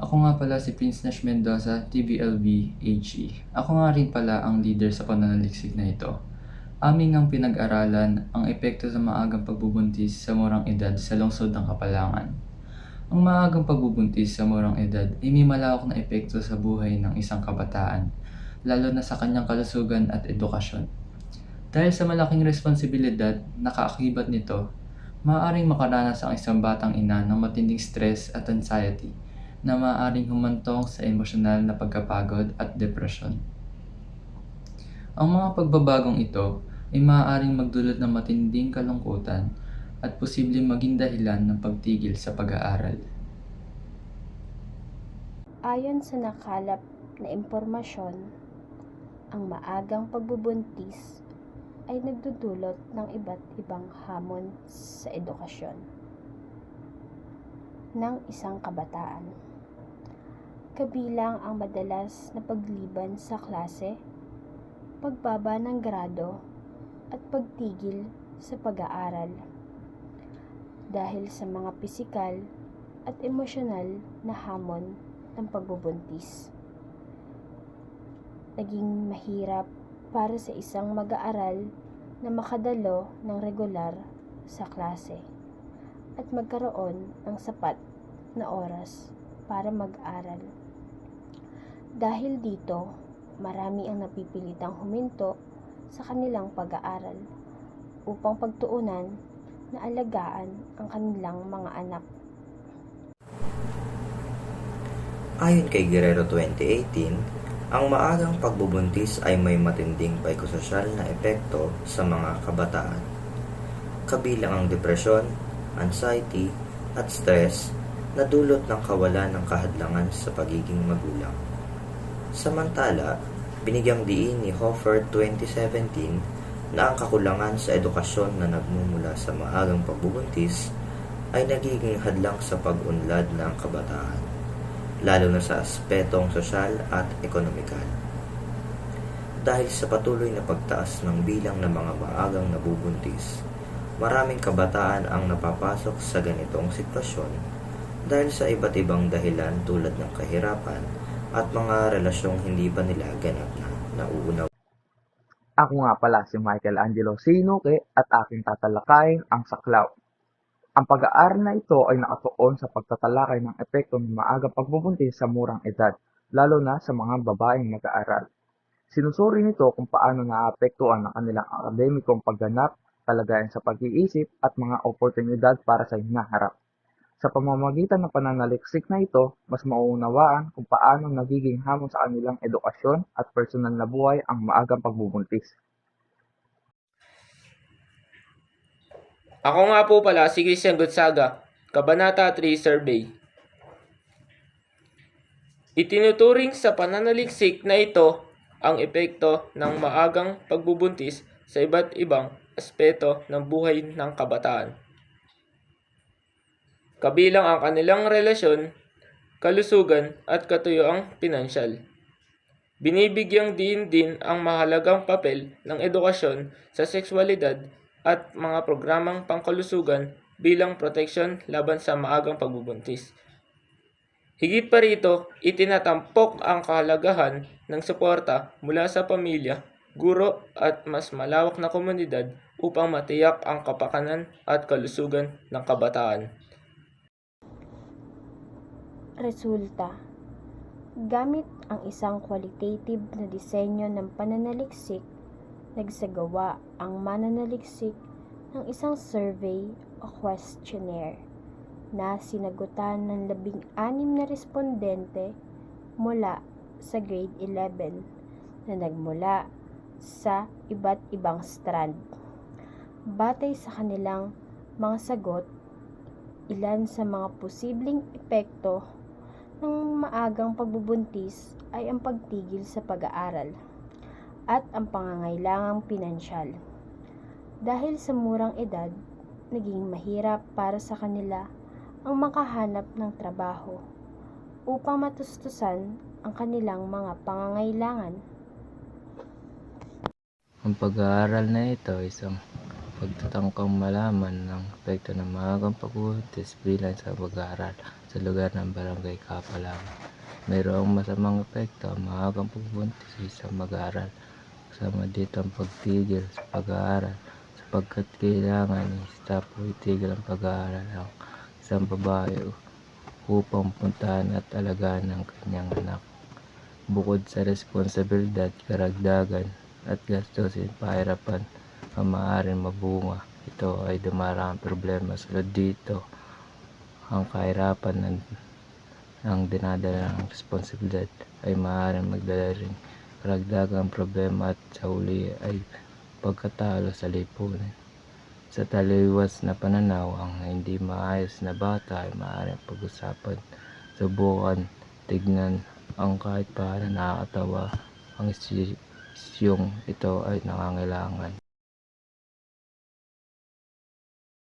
Ako nga pala si Prince Nash Mendoza, TVLB HE. Ako nga rin pala ang leader sa pananaliksik na ito. Aming ang pinag-aralan ang epekto sa maagang pagbubuntis sa murang edad sa lungsod ng Kapalangan. Ang maagang pagbubuntis sa murang edad ay may malawak na epekto sa buhay ng isang kabataan, lalo na sa kanyang kalusugan at edukasyon. Dahil sa malaking responsibilidad na kaakibat nito, maaaring makaranas ang isang batang ina ng matinding stress at anxiety na maaaring humantong sa emosyonal na pagkapagod at depresyon. Ang mga pagbabagong ito ay maaaring magdulot ng matinding kalungkutan at posibleng maging dahilan ng pagtigil sa pag-aaral. Ayon sa nakalap na impormasyon, ang maagang pagbubuntis ay nagdudulot ng iba't ibang hamon sa edukasyon ng isang kabataan. Kabilang ang madalas na pagliban sa klase, pagbaba ng grado, at pagtigil sa pag-aaral dahil sa mga pisikal at emosyonal na hamon ng pagbubuntis. Naging mahirap para sa isang mag-aaral na makadalo ng regular sa klase at magkaroon ng sapat na oras para mag-aral. Dahil dito, marami ang napipilitang huminto sa kanilang pag-aaral upang pagtuunan na alagaan ang kanilang mga anak. Ayon kay Guerrero 2018, ang maagang pagbubuntis ay may matinding psikososyal na epekto sa mga kabataan. Kabilang ang depresyon, anxiety, at stress na dulot ng kawalan ng kahadlangan sa pagiging magulang. Samantala, binigyang diin ni Hofer 2017 na ang kakulangan sa edukasyon na nagmumula sa maagang pagbubuntis ay nagiging hadlang sa pag-unlad ng kabataan lalo na sa aspetong sosyal at ekonomikal. Dahil sa patuloy na pagtaas ng bilang ng mga maagang nabubuntis, maraming kabataan ang napapasok sa ganitong sitwasyon dahil sa iba't ibang dahilan tulad ng kahirapan at mga relasyong hindi pa nila ganap na nauunaw. Ako nga pala si Michael Angelo Sinuke at aking tatalakayin ang saklaw. Ang pag-aaral na ito ay nakatuon sa pagtatalakay ng epekto ng maagang pagbubuntis sa murang edad, lalo na sa mga babaeng nag-aaral. Sinusuri nito kung paano naapektuhan ang kanilang akademikong pagganap, kalagayan sa pag-iisip at mga oportunidad para sa hinaharap. Sa pamamagitan ng pananaliksik na ito, mas mauunawaan kung paano nagiging hamon sa kanilang edukasyon at personal na buhay ang maagang pagbubuntis. Ako nga po pala si Christian Gonzaga, Kabanata 3 Survey. Itinuturing sa pananaliksik na ito ang epekto ng maagang pagbubuntis sa iba't ibang aspeto ng buhay ng kabataan. Kabilang ang kanilang relasyon, kalusugan at katuyuang pinansyal. Binibigyang din din ang mahalagang papel ng edukasyon sa sexualidad at mga programang pangkalusugan bilang proteksyon laban sa maagang pagbubuntis. Higit pa rito, itinatampok ang kahalagahan ng suporta mula sa pamilya, guro at mas malawak na komunidad upang matiyak ang kapakanan at kalusugan ng kabataan. Resulta Gamit ang isang qualitative na disenyo ng pananaliksik, nagsagawa ang mananaliksik ng isang survey o questionnaire na sinagutan ng labing anim na respondente mula sa grade 11 na nagmula sa iba't ibang strand. Batay sa kanilang mga sagot, ilan sa mga posibleng epekto ng maagang pagbubuntis ay ang pagtigil sa pag-aaral at ang pangangailangang pinansyal. Dahil sa murang edad, naging mahirap para sa kanila ang makahanap ng trabaho upang matustusan ang kanilang mga pangangailangan. Ang pag-aaral na ito ay isang pagtatangkang malaman ng epekto ng maagang pagbubuntis bilang sa pag-aaral sa lugar ng barangay Kapalang. Mayroong masamang epekto ang maagang pagbubuntis sa mag-aaral. Kasama dito ang pagtigil sa pag-aaral sapagkat kailangan ni staff o itigil ang pag-aaral ng isang babae upang puntahan at alagaan ang kanyang anak. Bukod sa responsibilidad, karagdagan at gastusin pahirapan ang maaaring mabunga. Ito ay dumarang problema sulod dito. Ang kahirapan ng, ng dinadala ng responsibilidad ay maaaring magdala rin karagdagang problema at sa huli ay pagkatalo sa lipunan. Sa taliwas na pananaw, ang hindi maayos na bata ay maaaring pag-usapan. Subukan, tignan ang kahit paano nakakatawa ang isyong ito ay nangangailangan